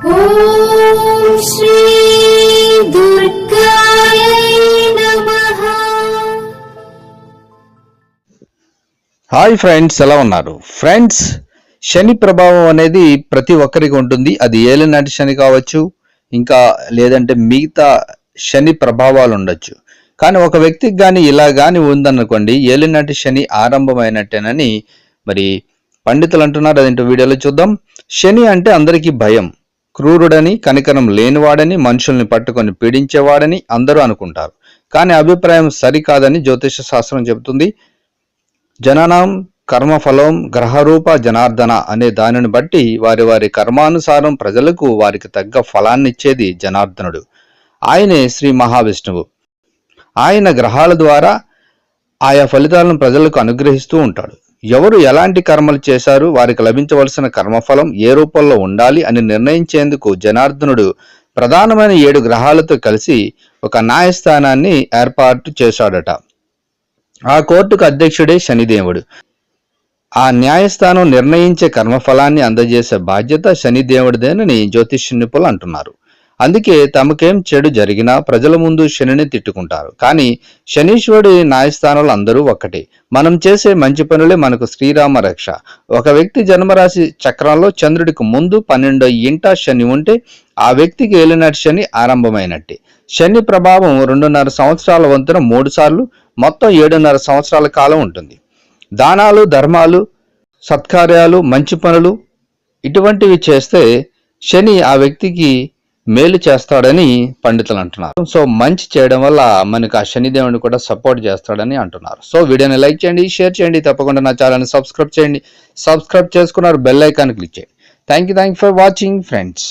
Hi friends ఎలా ఉన్నారు? Friends శని ప్రభావం అనేది ప్రతి ఒక్కరికి ఉంటుంది. అది ఏలినాటి శని కావచ్చు ఇంకా లేదంటే మిగతా శని ప్రభావాలు ఉండొచ్చు. కానీ ఒక వ్యక్తికి కానీ ఇలా కానీ ఉందనుకోండి ఏలినాటి శని ఆరంభమైనట్టేనని మరి పండితులు అంటున్నారు. అదేంటో వీడియోలో చూద్దాం. శని అంటే అందరికీ భయం. క్రూరుడని కనికరం లేనివాడని మనుషుల్ని పట్టుకొని పీడించేవాడని అందరూ అనుకుంటారు. కానీ అభిప్రాయం సరికాదని జ్యోతిష శాస్త్రం చెబుతుంది. జననం కర్మఫలం గ్రహరూప జనార్దన అనే దానిని బట్టి వారి వారి కర్మానుసారం ప్రజలకు వారికి తగ్గ ఫలాన్నిచ్చేది జనార్దనుడు. ఆయనే శ్రీ మహావిష్ణువు. ఆయన గ్రహాల ద్వారా ఆయా ఫలితాలను ప్రజలకు అనుగ్రహిస్తూ ఉంటాడు. ఎవరు ఎలాంటి కర్మలు చేశారు వారికి లభించవలసిన కర్మఫలం ఏ రూపంలో ఉండాలి అని నిర్ణయించేందుకు జనార్దనుడు ప్రధానమైన ఏడు గ్రహాలతో కలిసి ఒక న్యాయస్థానాన్ని ఏర్పాటు చేశాడట. ఆ కోర్టుకు అధ్యక్షుడే శనిదేవుడు. ఆ న్యాయస్థానం నిర్ణయించే కర్మఫలాన్ని అందజేసే బాధ్యత శనిదేవుడిదేనని జ్యోతిష్ నిపుణులు అంటున్నారు. అందుకే తమకేం చెడు జరిగినా ప్రజల ముందు శనిని తిట్టుకుంటారు. కానీ శనీశ్వరుడి న్యాయస్థానాలు అందరూ ఒక్కటే. మనం చేసే మంచి పనులే మనకు శ్రీరామ రక్ష. ఒక వ్యక్తి జన్మరాశి చక్రంలో చంద్రుడికి ముందు పన్నెండో ఇంట శని ఉంటే ఆ వ్యక్తికి ఏలినటి శని ఆరంభమైనట్టే. శని ప్రభావం రెండున్నర సంవత్సరాల వంతున మూడు సార్లు మొత్తం ఏడున్నర సంవత్సరాల కాలం ఉంటుంది. దానాలు ధర్మాలు సత్కార్యాలు మంచి పనులు ఇటువంటివి చేస్తే శని ఆ వ్యక్తికి మేలు చేస్తాడని పండితులు అంటున్నారు. సో మంచి చేయడం వల్ల మనకు ఆ శనిదేవుని కూడా సపోర్ట్ చేస్తాడని అంటున్నారు. సో వీడియోని లైక్ చేయండి షేర్ చేయండి తప్పకుండా నా ఛానల్ని సబ్స్క్రైబ్ చేయండి. సబ్స్క్రైబ్ చేసుకున్నారు బెల్ ఐకాన్ క్లిక్ చేయండి. Thank you thank for watching friends